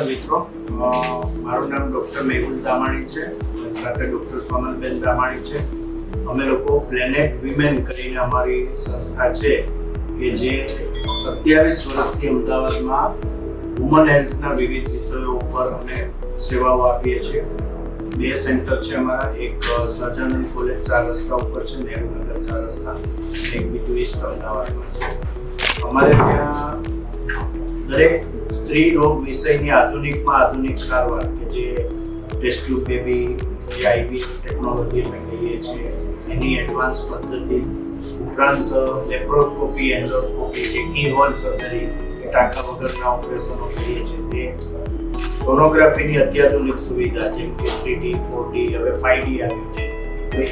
નમસ્કાર મિત્રો. મારું નામ ડૉક્ટર મેહુલ દામાણી છે. સાથે ડૉક્ટર સોનલબેન દામાણી છે. અમે લોકો પ્લેનેટ વિમેન કરીને અમારી સંસ્થા છે કે જે સત્યાવીસ વર્ષથી અમદાવાદમાં વુમન હેલ્થના વિવિધ વિષયો ઉપર અમે સેવાઓ આપીએ છીએ. બે સેન્ટર છે અમારા. એક સર્જન કોલેજ ચાર રસ્તા ઉપર છે નેહરુનગર ચાર રસ્તા. એક બીજું ઈસ્ટ અમદાવાદમાં છે. અમારે ત્યાં દરેક સ્ત્રી રોગ વિષયની આધુનિકમાં આધુનિક સારવાર કે જે ટેસ્ટ્યુબ બેબી જે આઈવી ટેકનોલોજી અમે કહીએ છીએ, એની એડવાન્સ પદ્ધતિ, ઉપરાંત લેપ્રોસ્કોપી, એન્ડોસ્કોપી કે કી હોલ સર્જરી કે ટાંકા વગરના ઓપરેશનો કહીએ છીએ, તે સોનોગ્રાફીની અત્યાધુનિક સુવિધા જેમ કે થ્રી ફોર ડી હવે ફાઈવ ડી આવ્યું છે.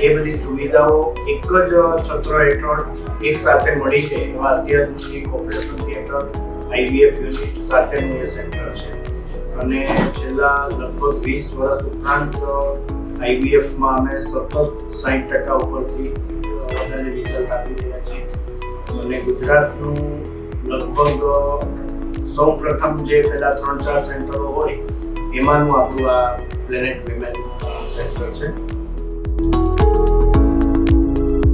એ બધી સુવિધાઓ એક જ છત્ર હેઠળ એક સાથે મળી છે, એવા અત્યાધુનિક ઓપરેશન થિયેટર આઈવીએફ યુનિટ સાથેનું એ સેન્ટર છે. અને છેલ્લા લગભગ વીસ વર્ષ ઉપરાંત આઈવીએફમાં અમે સતત સાઠ ટકા ઉપરથી વધારે રિઝલ્ટ આપી રહ્યા છીએ. અને ગુજરાતનું લગભગ સૌ પ્રથમ જે પહેલા ત્રણ ચાર સેન્ટરો હોય, એમાંનું આપણું આ પ્લેનેટ વિમેન સેન્ટર છે.